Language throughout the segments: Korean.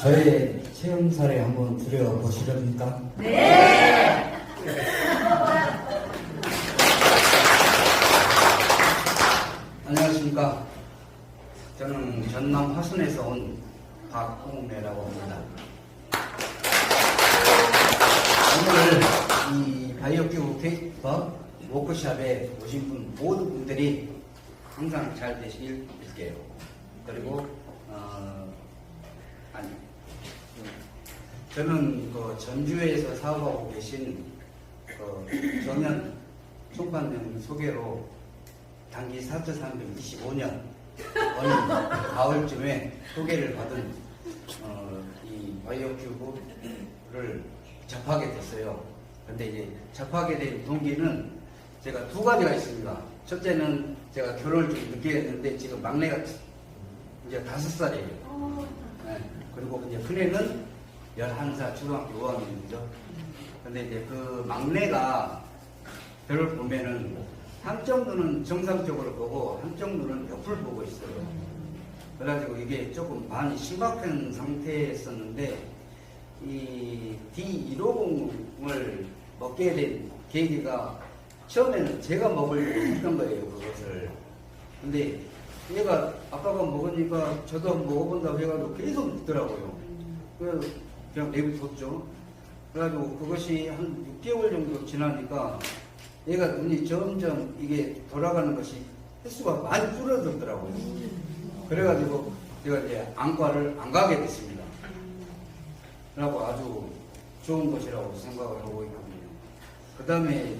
저의 체험 사례 한번 들여보시렵니까? 안녕하십니까. 저는 전남 화순에서 온 박홍래라고 합니다. 오늘 이 바이오큐브 케이크와 워크샵에 오신 분 모든 분들이 항상 잘 되시길 빌게요. 그리고 어, 아니 저는 그 전주에서 사업하고 계신 그 정현 총관님 소개로 단기 4,325년 어느 가을쯤에 소개를 받은 어, 이 바이오큐브를 접하게 됐어요. 근데 이제 접하게 된 동기는 제가 두 가지가 있습니다. 첫째는 제가 결혼을 좀 늦게 했는데 지금 막내가 이제 다섯 살이에요. 네. 그리고 이제 큰애는 11살 초등학교 5학년이죠. 근데 이제 그 막내가 별을 보면은 한쪽 눈은 정상적으로 보고 한쪽 눈은 옆을 보고 있어요. 그래가지고 이게 조금 많이 심각한 상태였었는데 이 D150을 먹게 된 계기가 처음에는 제가 먹으려고 했던 거예요 그것을. 근데 얘가 아빠가 먹으니까 저도 먹어본다고 해가지고 계속 먹더라고요. 그래서 그냥 내비뒀죠. 그래가지고 그것이 한 6개월 정도 지나니까 얘가 눈이 점점 이게 돌아가는 것이 횟수가 많이 줄어들더라고요. 그래가지고 제가 이제 안과를 안 가게 됐습니다. 라고 아주 좋은 것이라고 생각을 하고 있거든요. 그 다음에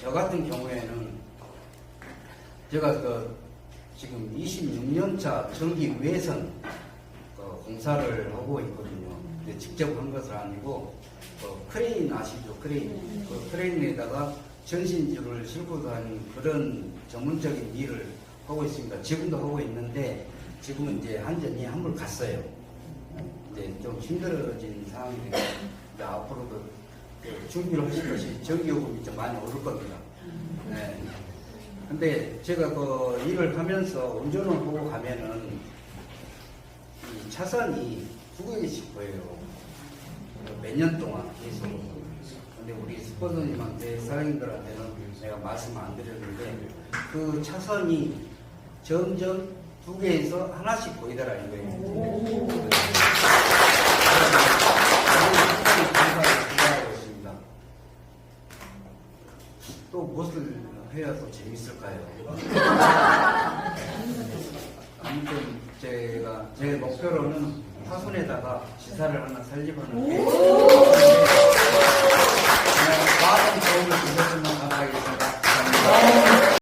저 같은 경우에는 제가 그 지금 26년차 전기 외선 그 공사를 하고 있거든요. 직접 한 것은 아니고 그 크레인 아시죠? 크레인. 그 크레인에다가 전신줄을 싣고 다니는 그런 전문적인 일을 하고 있습니다. 지금도 하고 있는데 지금은 이제 한전이 한물 갔어요. 이제 좀 힘들어진 상황이 되고 이제 앞으로도 그 준비를 하실 것이 전기요금이 좀 많이 오를 겁니다. 네. 근데 제가 그 일을 하면서 운전을 보고 가면은 이 차선이 두 개씩 보여요. 몇 년 동안 계속. 근데 우리 스포츠님한테 사장님들한테는 내가 말씀 안 드렸는데 그 차선이 점점 두 개에서 하나씩 보이더라 이거예요. 있습니다. 또 무엇을 해야 더 재밌을까요? 아무튼 제가 제 목표로는 화순에다가 지사를 하나 설립하는 게